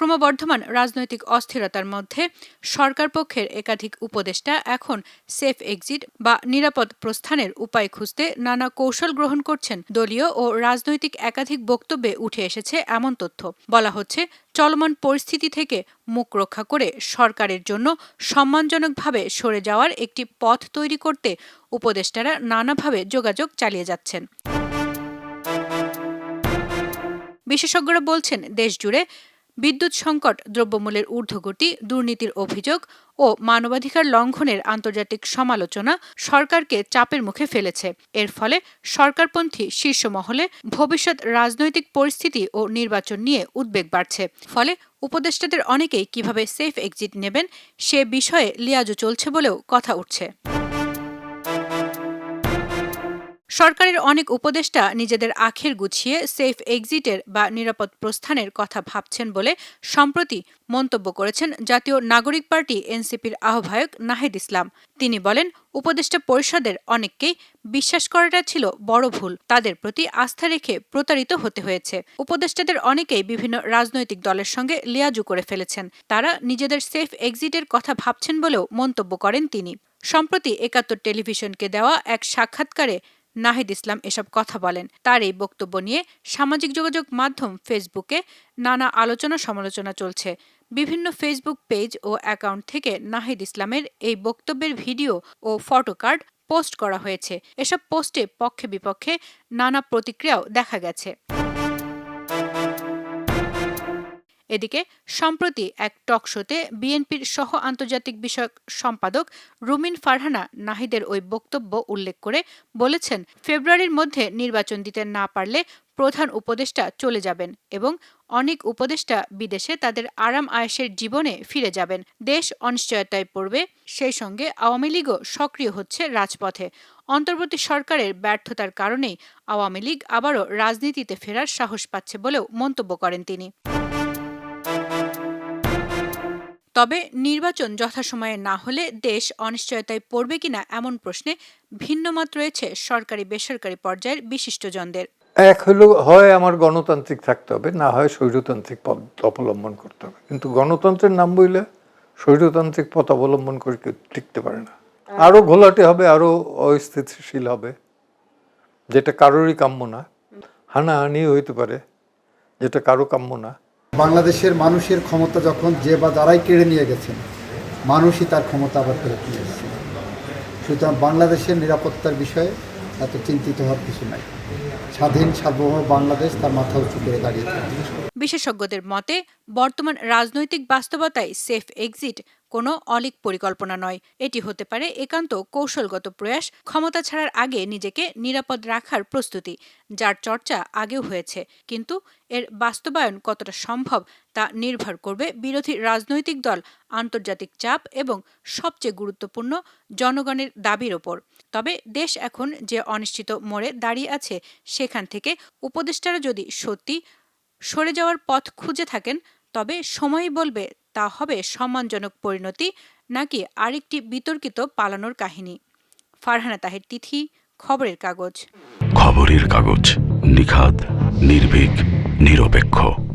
ক্রমবর্ধমান রাজনৈতিক অস্থিরতার মধ্যে সরকার পক্ষের একাধিক উপদেষ্টা এখন সেফ এক্সিট বা নিরাপদ প্রস্থানের উপায় খুঁজতে নানা কৌশল গ্রহণ করছেন। দলীয় ও রাজনৈতিক একাধিক বক্তব্যে উঠে এসেছে এমন তথ্য। বলা হচ্ছে, চলমান পরিস্থিতি থেকে মুখ রক্ষা করে সরকারের জন্য সম্মানজনকভাবে সরে যাওয়ার একটি পথ তৈরি করতে উপদেষ্টারা নানাভাবে যোগাযোগ চালিয়ে যাচ্ছেন। বিশেষজ্ঞরা বলছেন, দেশজুড়ে বিদ্যুৎ সংকট, দ্রব্যমূল্যের ঊর্ধ্বগতি, দুর্নীতির অভিযোগ ও মানবাধিকার লঙ্ঘনের আন্তর্জাতিক সমালোচনা সরকারকে চাপের মুখে ফেলেছে। এর ফলে সরকারপন্থী শীর্ষ মহলে ভবিষ্যৎ রাজনৈতিক পরিস্থিতি ও নির্বাচন নিয়ে উদ্বেগ বাড়ছে। ফলে উপদেষ্টাদের অনেকেই কীভাবে সেফ এক্সিট নেবেন সে বিষয়ে লিয়াজু চলছে বলেও কথা উঠছে। সরকারের অনেক উপদেষ্টা নিজেদের আখের গুছিয়ে সেফ এক্সিটের বা নিরাপদ প্রস্থানের কথা ভাবছেন বলে সম্প্রতি মন্তব্য করেছেন জাতীয় নাগরিক পার্টি এনসিপির আহ্বায়ক নাহিদ ইসলাম। তিনি বলেন, উপদেষ্টা পরিষদের অনেককেই বিশ্বাস করাটা ছিল বড় ভুল। তাদের প্রতি আস্থা রেখে প্রতারিত হতে হয়েছে। উপদেষ্টাদের অনেকেই বিভিন্ন রাজনৈতিক দলের সঙ্গে লিয়াজু করে ফেলেছেন। তারা নিজেদের সেফ এক্সিটের কথা ভাবছেন বলেও মন্তব্য করেন তিনি। সম্প্রতি একাত্তর টেলিভিশনকে দেওয়া এক সাক্ষাৎকারে নাহিদ ইসলাম এসব কথা বলেন। তার এই বক্তব্য নিয়ে সামাজিক যোগাযোগ মাধ্যম ফেসবুকে নানা আলোচনা সমালোচনা চলছে। বিভিন্ন ফেসবুক পেজ ও অ্যাকাউন্ট থেকে নাহিদ ইসলামের এই বক্তব্যের ভিডিও ও ফটো কার্ড পোস্ট করা হয়েছে। এসব পোস্টে পক্ষে বিপক্ষে নানা প্রতিক্রিয়াও দেখা গেছে। এদিকে, সম্প্রতি এক টক শোতে বিএনপির সহ আন্তর্জাতিক বিষয়ক সম্পাদক রুমিন ফারহানা নাহিদের ওই বক্তব্য উল্লেখ করে বলেছেন, ফেব্রুয়ারির মধ্যে নির্বাচন দিতে না পারলে প্রধান উপদেষ্টা চলে যাবেন এবং অনেক উপদেষ্টা বিদেশে তাদের আরাম আয়েসের জীবনে ফিরে যাবেন। দেশ অনিশ্চয়তায় পড়বে, সেই সঙ্গে আওয়ামী লীগও সক্রিয় হচ্ছে রাজপথে। অন্তর্বর্তী সরকারের ব্যর্থতার কারণেই আওয়ামী লীগ আবারও রাজনীতিতে ফেরার সাহস পাচ্ছে বলেও মন্তব্য করেন তিনি। তবে নির্বাচন যথাসময়ে না হলে দেশ অনিশ্চয়তায় পড়বে কিনা এমন প্রশ্নে ভিন্ন মত রয়েছে সরকারি বেসরকারি পর্যায়ের বিশিষ্টজনদের। এক হলো হয় আমার গণতান্ত্রিক থাকতে হবে না হয় স্বৈরতান্ত্রিক পথ অবলম্বন করতে হবে। কিন্তু গণতন্ত্রের নাম বইলে স্বৈরতান্ত্রিক পথ অবলম্বন করে কেউ টিকতে পারে না। আরও ঘোলাটে হবে আরও অস্থিতিশীল হবে যেটা কারোরই কাম্য না হানাহানি হইতে পারে যেটা কারও কাম্য না। বাংলাদেশের মানুষের ক্ষমতা যখন যে বা যারাই কেড়ে নিয়ে গেছেন, মানুষই তার ক্ষমতা আবার ফেরত নিয়ে এসেছে। সুতরাং বাংলাদেশের নিরাপত্তার বিষয়ে এত চিন্তিত হওয়ার কিছু নাই। স্বাধীন, সার্বভৌম বাংলাদেশ তার মাথা উঁচু করে দাঁড়িয়ে বিশেষজ্ঞদের মতে, বর্তমান রাজনৈতিক বাস্তবতায় সেফ এক্সিট কোনো অলিক পরিকল্পনা নয়। এটি হতে পারে একান্ত কৌশলগত প্রয়াস, ক্ষমতা ছাড়ার আগে নিজেকে নিরাপদ রাখার প্রস্তুতি, যার চর্চা আগেও হয়েছে, কিন্তু এর বাস্তবায়ন কতটা সম্ভব তা নির্ভর করবে বিরোধী রাজনৈতিক দল, আন্তর্জাতিক চাপ এবং সবচেয়ে গুরুত্বপূর্ণ জনগণের দাবির ওপর। তবে দেশ এখন যে অনিশ্চিত মোড়ে দাঁড়িয়ে আছে, সেখান থেকে উপদেষ্টারা যদি সত্যি সরে যাওয়ার পথ খুঁজে থাকেন, তবে সময়ই বলবে তা হবে সম্মানজনক পরিণতি নাকি আরেকটি বিতর্কিত পালানোর কাহিনী? ফারহানা তাহের তিথি, খবরের কাগজ। খবরের কাগজ, নিখাদ, নির্ভীক, নিরপেক্ষ।